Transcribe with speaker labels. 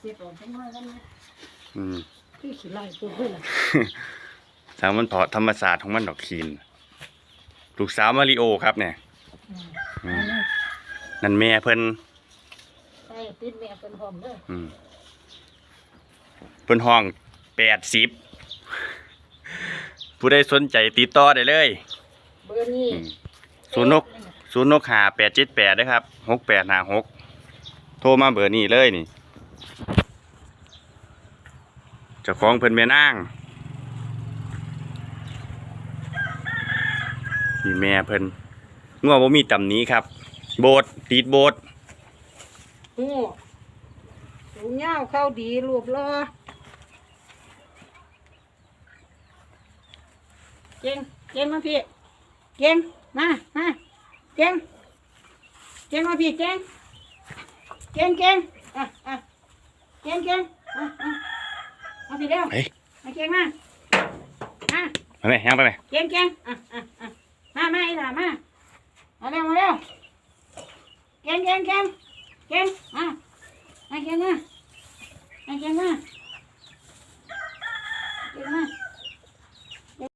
Speaker 1: เสียบออกจังน้อยแล้วนะ
Speaker 2: อืม
Speaker 1: พี่ขี้ไล่ตัวเพื่อนล่ะ
Speaker 2: ทางมันเพาะธรรมศาสตร์ของมันดอกคีนลูกสาวมาริโอครับเนี่ย
Speaker 1: อืม
Speaker 2: อื
Speaker 1: อั
Speaker 2: ม
Speaker 1: นนี้
Speaker 2: นั่นแม่เพิ่น
Speaker 1: ใส่ติดแม่เป็นพร้อมเด้อ
Speaker 2: อืมเพิ่นห้องแปดสิบผู้ใดสนใจติดต่อได้เลย
Speaker 1: เบอร์นี้
Speaker 2: อืมศูนย์นกศูนย์นกหาแปดเจ็ดแปดนะครับหกแปดหาหกโทรมาเบอร์นี้เลยนี่เจ้าของเพิ่นแม่นางนี่แม่เพิ่นงัวบ่มีตำนี้ครับ โบดติดโบด
Speaker 1: หูสูงยาวเข้าดีรูปรอเก่งเก่งมาพี่เก่งมามาเก่งเก่งมาพี่เก่งเก่งเก่งอะอะ เก่งเก่งอะอะมาพี่เร็ว
Speaker 2: เฮ้ย
Speaker 1: มาเก่งมามา
Speaker 2: มาไหมยังไปไหม
Speaker 1: เก่งเก่งอะอะอะมามาอีหล่ามามาเร็วมาเร็วเก่งเก่งเก่งเก่งมามาเก่งมามาเก่งมาเก่งมา